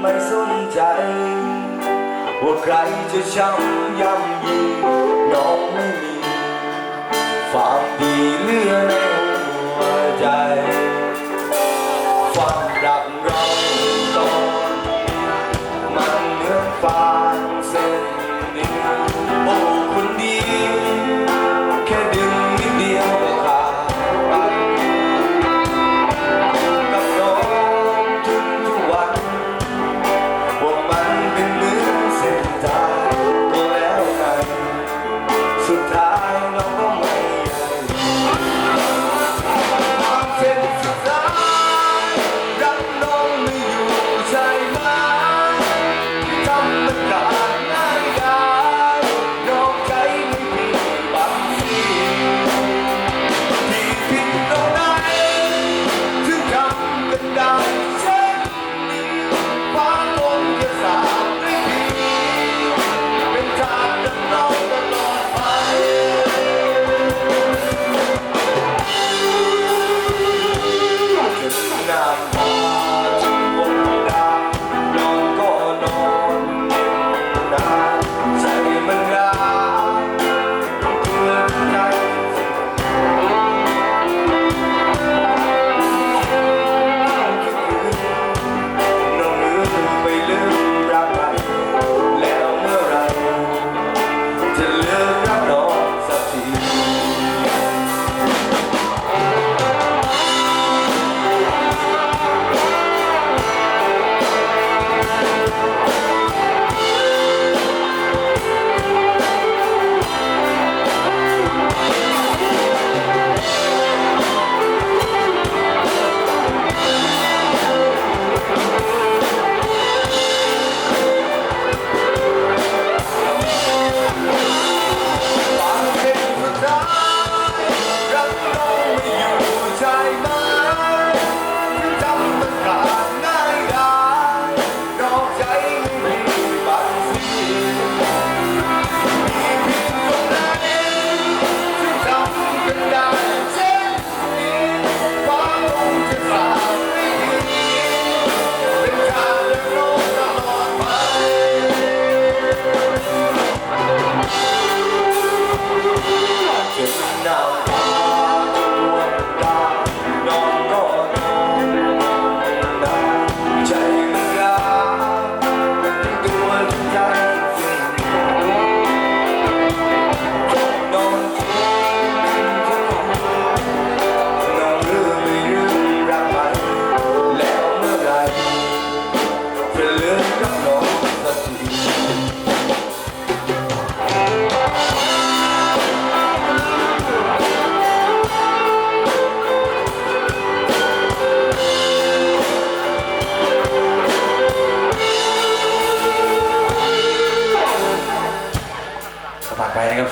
ไม่สนใจ ว่าใครจะช้ำย่ำยีน้องไม่มี ดังเช่นฟ้าลมจะสาดด้วยดีเป็นทางดำเราตลอดไปจนนาน สมัครไปนะครับ